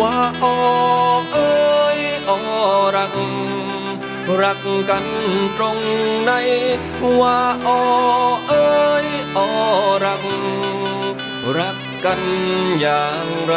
ว่าออเอ้ยออรัก รักกันตรงไหนว่าออเอ้ยออรัก รัก กันอย่างไร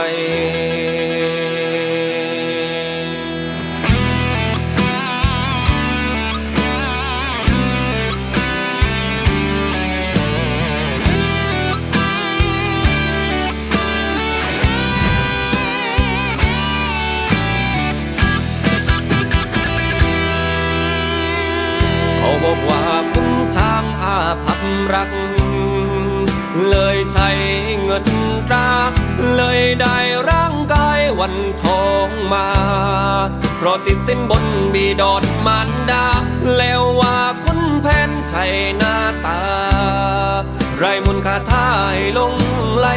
เขาบอกว่าคุณช้างอาภัพรัก เลยใช้ ได้ร่างกายวันทองมา เพราะติดสินบนบีดอดมารดา แล้วว่าคุณแผนใช่หน้าตา ไรมุนคาท่ายลงไหล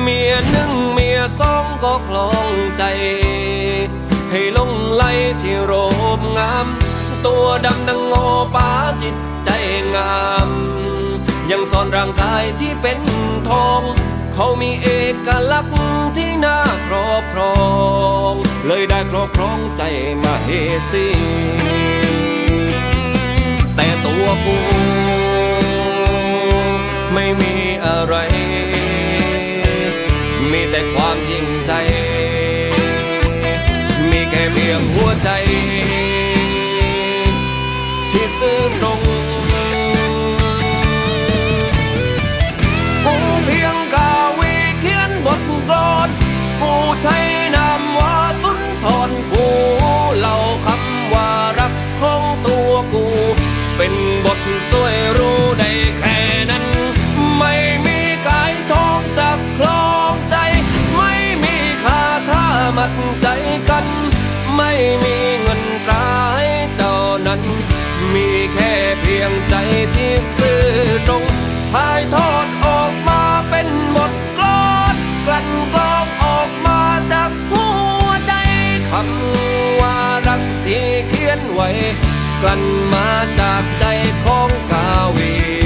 เมียหนึ่งเมียสองก็คลองใจ ให้ลงไหลที่โรบงาม ตัวดำดังโงอป้าจิตใจงาม ยังซ่อนร่างกายที่เป็นทอง เขามีเอกลักษณ์ที่น่าครอบครอง เลยได้ครอบครองใจมาเฮสีแต่ตัวกูไม่มีอะไร มีแต่ความจริงใจ มีแค่เพียงหัวใจ ที่ซื่อตรง ไม่มีเงินตราให้เจ้านั้น มีแค่เพียงใจที่ซื่อตรงถ่ายทอดออกมาเป็นบทกลอนกลั่นกรองออกมาจากหัวใจคำว่ารักที่เขียนไว้ กลั่นมาจากใจของกาวี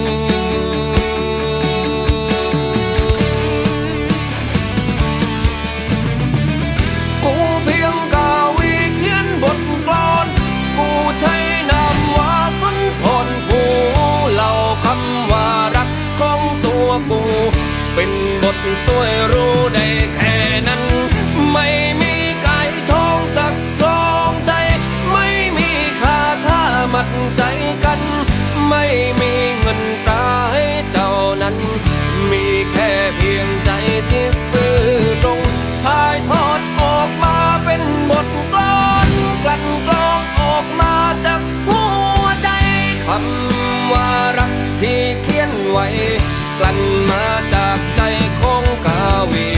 ลั่นมาจากใจของกาวี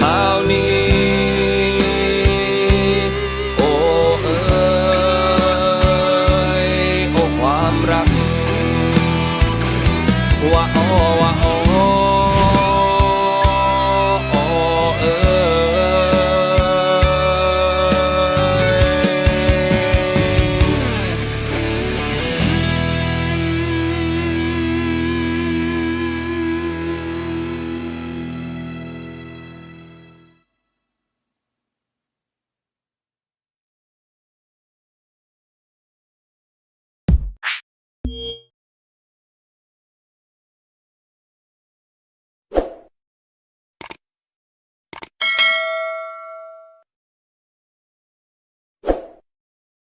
ข่าวนี้ โอ้เอ๋ยโอ้ความรักว่าอ้อว่าอ้อ